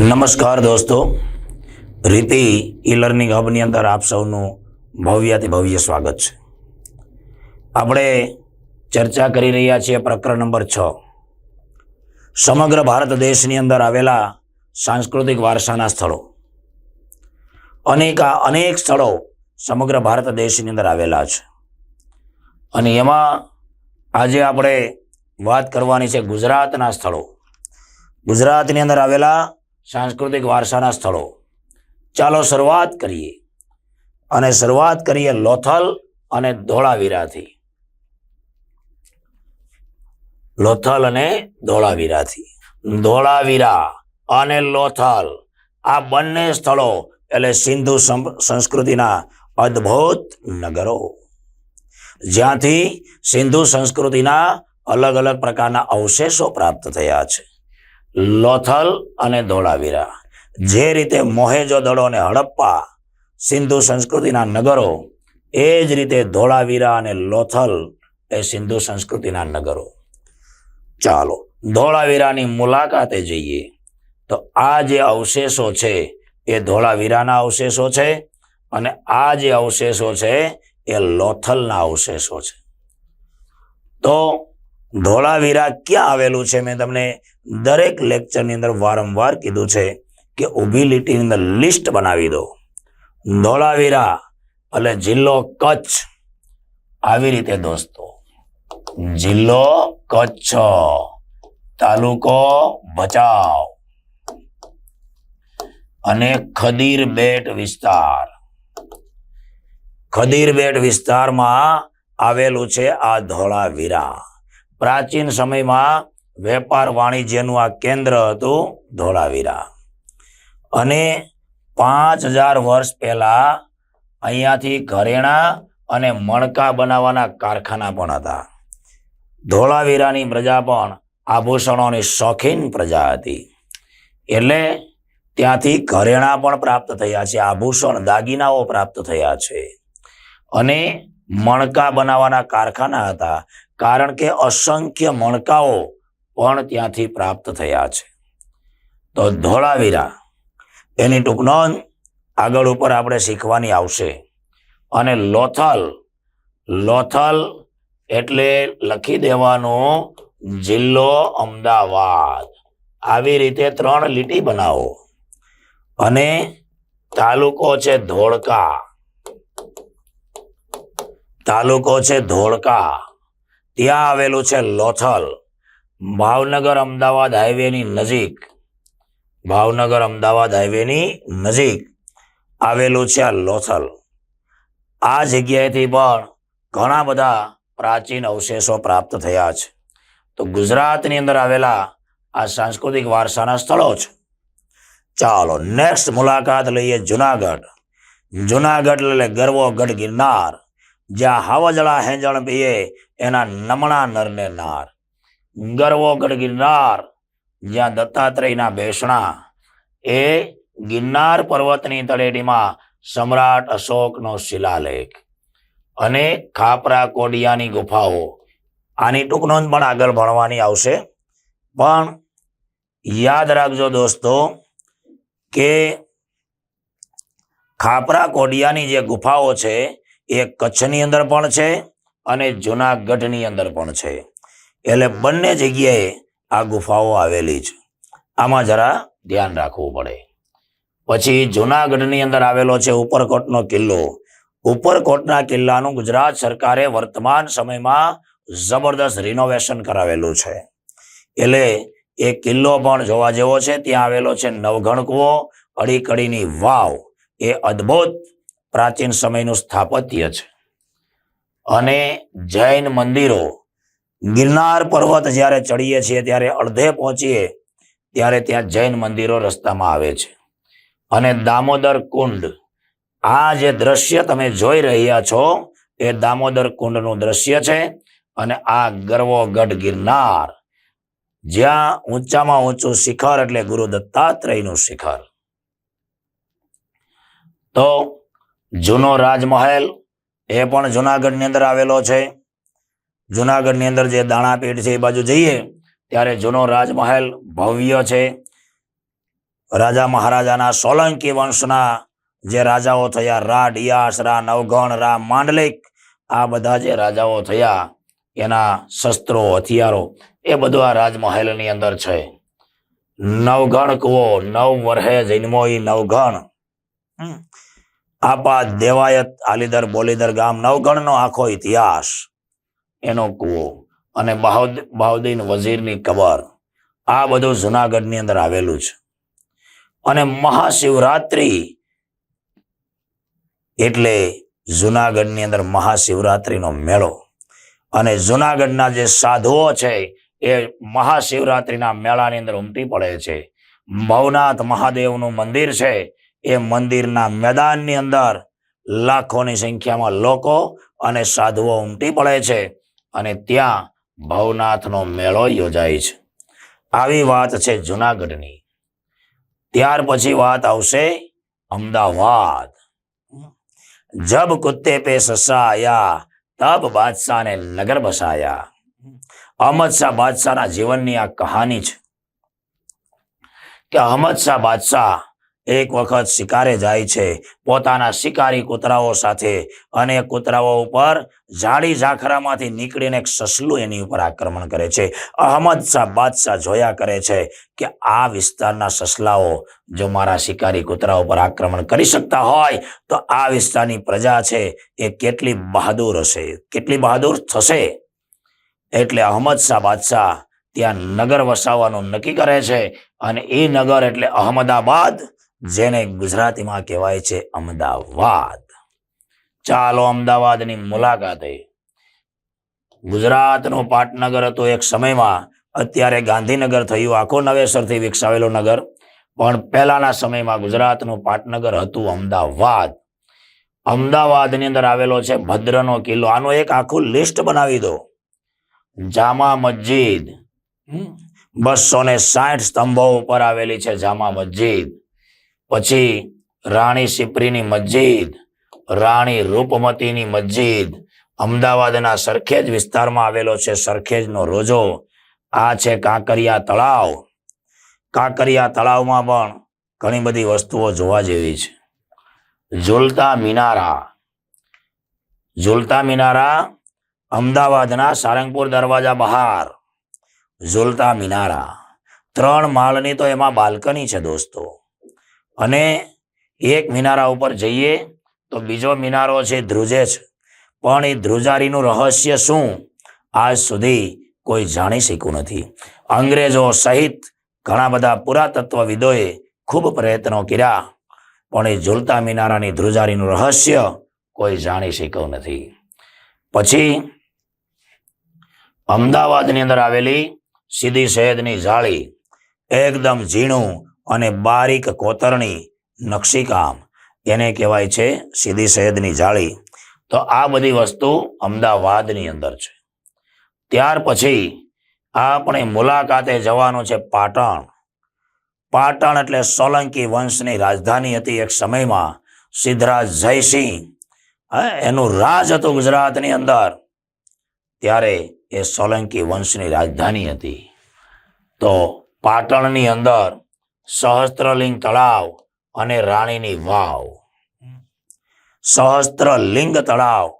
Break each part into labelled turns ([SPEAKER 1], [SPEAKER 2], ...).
[SPEAKER 1] નમસ્કાર દોસ્તો. રીતિ ઈ લર્નિંગ હબની અંદર આપ સૌનું ભવ્યાથી ભવ્ય સ્વાગત છે. આપણે ચર્ચા કરી રહ્યા છીએ પ્રકરણ નંબર છ. સમગ્ર ભારત દેશની અંદર આવેલા સાંસ્કૃતિક વારસાના સ્થળો. અનેક અનેક સ્થળો સમગ્ર ભારત દેશની અંદર આવેલા છે. અને એમાં આજે આપણે વાત કરવાની છે ગુજરાતના સ્થળો. ગુજરાતની અંદર આવેલા સાંસ્કૃતિક વારસાના સ્થળો. ચાલો શરૂઆત કરીએ. અને શરૂઆત કરીએ લોથલ અને ધોળાવીરાથી. લોથલ અને ધોળાવીરાથી. ધોળાવીરા અને લોથલ આ બંને સ્થળો એટલે સિંધુ સંસ્કૃતિના અદ્ભુત નગરો. જ્યાંથી સિંધુ સંસ્કૃતિના અલગ અલગ પ્રકારના અવશેષો પ્રાપ્ત થયા છે. લોથલ અને ધોળાવીરા. જે રીતે મોહેજો દડો અને હડપ્પા સિંધુ સંસ્કૃતિના નગરો, એ જ રીતે ધોળાવીરા અને લોથલ એ સિંધુ સંસ્કૃતિના નગરો. ચાલો, ધોળાવીરાની મુલાકાતે જઈએ. તો આ જે અવશેષો છે, એ ધોળાવીરાના અવશેષો છે અને આ જે અવશેષો છે, એ લોથલના અવશેષો છે. તો ધોળાવીરા ક્યાં આવેલું છે? મેં તમને દરેક લેક્ચરની અંદર વારંવાર કીધું છે કે ઊભી લીટીની અંદર લિસ્ટ બનાવી દો. ધોળાવીરા એટલે જિલ્લો કચ્છ. આવી રીતે દોસ્તો. જિલ્લો કચ્છ. તાલુકો ભચાઉ. અને ખદીર બેટ વિસ્તાર. ખદીર બેટ વિસ્તારમાં આવેલું છે આ ધોળાવીરા. પ્રાચીન સમયમાં વેપાર વાણિજ્યનું આ કેન્દ્ર હતું ધોળાવીરા. અને પાંચ હજાર વર્ષ પહેલા અહીંયાથી ઘરેણા અને મણકા બનાવવાના કારખાના પણ હતા. ધોળાવીરાની પ્રજા પણ આભૂષણોની શોખીન પ્રજા હતી. એટલે ત્યાંથી ઘરેણા પણ પ્રાપ્ત થયા છે, આભૂષણ દાગીનાઓ પ્રાપ્ત થયા છે. અને મણકા બનાવવાના કારખાના હતા. કારણ કે અસંખ્ય મણકાઓ પણ ત્યાંથી પ્રાપ્ત થયા છે. તો ધોળાવીરા, એની ટૂંકનો આગળ ઉપર આપણે શીખવાની આવશે. અને લોથલ લોથલ એટલે લખી દેવાનો જિલ્લો અમદાવાદ. આવી રીતે ત્રણ લીટી બનાવો. અને તાલુકો છે ધોળકા. તાલુકો છે ધોળકા. ત્યાં આવેલું છે લોથલ. ભાવનગર અમદાવાદ હાઈવેની નજીક. ભાવનગર અમદાવાદ હાઈવેની નજીક આવેલું છે આ લોથલ. આ જગ્યાએથી પણ ઘણા બધા પ્રાચીન અવશેષો પ્રાપ્ત થયા છે. તો ગુજરાતની અંદર આવેલા આ સાંસ્કૃતિક વારસાના સ્થળો છે. ચાલો નેક્સ્ટ મુલાકાત લઈએ જુનાગઢ. જુનાગઢ એટલે ગરવો ગઢ ગિરનાર. જ્યાં હાવજળા હેંજણ પીએ એના નમણા નરને નાર. ગરવો ગઢ ગિરનાર જ્યાં દત્તાત્રેયના બેસણા એ ગિરનાર પર્વતની તળેટીમાં સમ્રાટ અશોકનો શિલાલેખ. અને ખાપરા કોડિયાની ગુફાઓ. આની ટૂંક નોંધ પણ આગળ ભણવાની આવશે. પણ યાદ રાખજો દોસ્તો, કે ખાપરા કોડિયાની જે ગુફાઓ છે, એ કચ્છની અંદર પણ છે અને જુનાગઢની અંદર પણ છે. એટલે બંને જગ્યાએ આ ગુફાઓ આવેલી છે. આમાં જરા ધ્યાન રાખવું પડે. પછી જુનાગઢની અંદર આવેલો છે ઉપરકોટનો કિલ્લો. ઉપરકોટના કિલ્લાનું ગુજરાત સરકારે વર્તમાન સમયમાં જબરદસ્ત રિનોવેશન કરાવેલું છે. એટલે એ કિલ્લો પણ જોવા જેવો છે, ત્યાં આવેલો છે નવઘણકવો અડીકડીની વાવ. એ અદ્ભુત પ્રાચીન સમયનું સ્થાપત્ય છે. અને જૈન મંદિરો ગિરનાર પર્વત જ્યારે ચડીએ છીએ, ત્યારે અડધે પહોંચીએ, ત્યારે ત્યાં જૈન મંદિરો રસ્તામાં આવે છે. અને દામોદર કુંડ, આ જે દ્રશ્ય તમે જોઈ રહ્યા છો, એ દામોદર કુંડનું દ્રશ્ય છે. અને આ ગરવો ગિરનાર, જ્યાં ઊંચામાં ઊંચું શિખર એટલે ગુરુ દત્તાત્રેયનું શિખર. તો જૂનો રાજમહેલ, એ પણ જુનાગઢની અંદર આવેલો છે. જુનાગઢની અંદર જે દાણાપીઠ છે એ બાજુ જઈએ, ત્યારે જૂનો રાજમહેલ ભવ્ય છે. રાજા મહારાજાના સોલંકી વંશના જે રાજાઓ થયા, રા ડિયાસ, રા નવગણ, રા માંડલિક, આ બધા જે રાજાઓ થયા, એના શસ્ત્રો, હથિયારો, એ બધું આ રાજમહેલની અંદર છે. નવગણ કુવો, નવ વર્ષે જન્મોઈ હમ. આપા દેવાયત આલીદર બોલીદર ગામ નવગણનો આખો ઇતિહાસ. એનો કુવો અને બહાઉદ, બહાઉદ્દીન વઝીરની કબર આ બધું જુનાગઢની અંદર આવેલું છે. અને મહાશિવરાત્રિ એટલે જુનાગઢની અંદર મહાશિવરાત્રિનો મેળો. અને જુનાગઢના જે સાધુઓ છે એ મહાશિવરાત્રિના મેળાની અંદર ઉમટી પડે છે. ભવનાથ મહાદેવનું મંદિર છે એ મંદિરના મેદાનની અંદર લાખોની સંખ્યામાં લોકો અને સાધુઓ ઉમટી પડે છે. અને ત્યાં ભવનાથનો મેળો યોજાય છે. આવી વાત છે જુનાગઢની. ત્યાર પછી વાત આવશે અમદાવાદ. જબ કુત્તે પે સસાયા, તબ બાદશાહ ને નગર બસાયા. અહમદ શાહ બાદશાહના જીવનની આ કહાની છે. કે અહમદ શાહ બાદશાહ એક વખત શિકારે જાય છે. પોતાના શિકારી કૂતરાઓ સાથે અને કૂતરાઓ ઉપર જાડી ઝાખરામાંથી નીકળીને એક સસલું એની ઉપર આક્રમણ કરે છે. અહમદ શાહ બાદશાહ જોયા કરે છે કે આ વિસ્તારના સસલાઓ જો મારા શિકારી કૂતરા ઉપર આક્રમણ કરી શકતા હોય તો આ વિસ્તારની પ્રજા છે એ કેટલી બહાદુર હશે? કેટલી બહાદુર થશે? એટલે અહમદ શાહ બાદશાહ ત્યાં નગર વસાવવાનું નક્કી કરે છે અને એ નગર એટલે અહમદાબાદ જેને ગુજરાતીમાં કહેવાય છે અમદાવાદ. ચાલો અમદાવાદની મુલાકાતે. ગુજરાતનું પાટનગર હતું એક સમયમાં. અત્યારે ગાંધીનગર થયું, આખો નવેસરથી વિકસાવેલો નગર. પણ પહેલાના સમયમાં ગુજરાતનું પાટનગર હતું અમદાવાદ. અમદાવાદની અંદર આવેલો છે ભદ્રનો કિલ્લો. આનું એક આખું લિસ્ટ બનાવી દો. જામા મસ્જિદ. બસો ને સાઠ સ્તંભો ઉપર આવેલી છે જામા મસ્જિદ. પછી રાણી સિપરીની મસ્જિદ, રાણી રૂપમતીની મસ્જિદ, અમદાવાદના સરખેજ વિસ્તારમાં આવેલો છે સરખેજનો રોજો. આ છે કાંકરિયા તળાવ. કાંકરિયા તળાવમાં પણ ઘણી બધી વસ્તુઓ જોવા જેવી છે. ઝુલતા મિનારા. ઝુલતા મિનારા અમદાવાદના સારંગપુર દરવાજા બહાર. ઝુલતા મિનારા. ત્રણ માળની તો એમાં બાલ્કની છે દોસ્તો. અને એક મિનારા ઉપર જઈએ તો બીજો મિનારો છે ધ્રુજેશ. પણ એ ધ્રુજારીનું રહસ્ય શું? આજ સુધી કોઈ જાણી શક્યું નથી. અંગ્રેજો સહિત ઘણા બધા પુરાતત્વવિદોએ ખૂબ પ્રયત્નો કર્યા, પણ એ ઝુલતા મિનારાની ધ્રુજારીનું રહસ્ય કોઈ જાણી શક્યું નથી. પછી અમદાવાદની અંદર આવેલી સીધી સૈયદની જાળી એકદમ ઝીણું અને બારીક કોતરણી નકશીકામ, એને કહેવાય છે સીધી સૈયદની જાળી. તો આ બધી વસ્તુ અમદાવાદની અંદર છે. ત્યાર પછી આપણે મુલાકાતે જવાનું છે પાટણ. પાટણ એટલે સોલંકી વંશની રાજધાની હતી એક સમયમાં સિદ્ધરાજ જયસિંહ. એનું રાજ હતું ગુજરાતની અંદર. ત્યારે એ સોલંકી વંશની રાજધાની હતી. તો પાટણની અંદર સહસ્ત્રલિંગ તળાવ અને રાણીની વાવ. સહસ્ત્રલિંગ તળાવ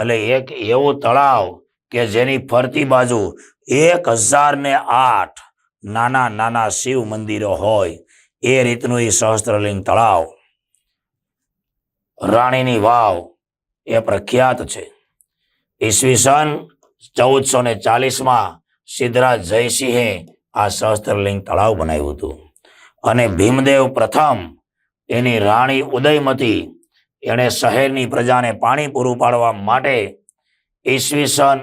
[SPEAKER 1] એટલે એક એવું તળાવ કે જેની ફરતી બાજુ એક હજાર ને આઠ નાના નાના શિવ મંદિરો હોય એ રીતનું એ સહસ્ત્રલિંગ તળાવ. રાણીની વાવ એ પ્રખ્યાત છે. ઈસવીસન ચૌદસો ને ચાલીસમાં સિદ્ધરાજ જયસિંહે આ સહસ્ત્રલિંગ તળાવ બનાવ્યું હતું. અને ભીમદેવ પ્રથમ એની રાણી ઉદયમતી એણે શહેરની પ્રજાને પાણી પૂરું પાડવા માટે ઈસવીસન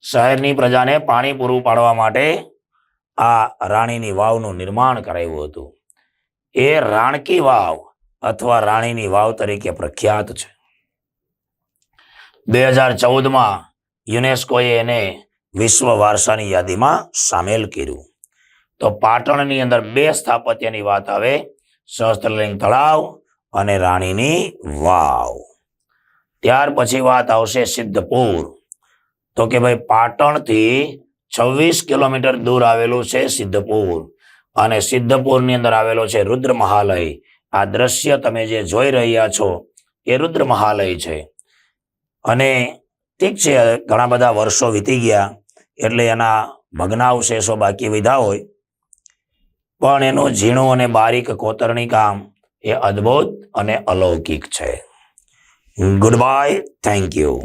[SPEAKER 1] શહેરની પ્રજાને પાણી પૂરું પાડવા માટે આ રાણીની વાવનું નિર્માણ કરાવ્યું હતું. એ રાણકી વાવ અથવા રાણીની વાવ તરીકે પ્રખ્યાત છે. બે હજાર ચૌદમાં યુનેસ્કોએ એને વિશ્વ વારસાની યાદીમાં સામેલ કર્યું. તો પાટણની અંદર બે સ્થાપત્યની વાત આવે. સહસ્ત્રલિંગ તળાવ અને રાણીની વાવ. ત્યાર પછી વાત આવશે સિદ્ધપુર. તો કે ભાઈ પાટણથી છવ્વીસ કિલોમીટર દૂર આવેલું છે સિદ્ધપુર અને સિદ્ધપુરની અંદર આવેલો છે રુદ્ર મહાલય. આ દ્રશ્ય તમે જે જોઈ રહ્યા છો એ રુદ્ર મહાલય છે. અને ઠીક છે, ઘણા બધા વર્ષો વીતી ગયા એટલે એના ભગ્નાવશેષો બાકી વિધા હોય. પણ એનું ઝીણું અને બારીક કોતરણી કામ એ અદ્ભુત અને અલૌકિક છે. Good bye thank you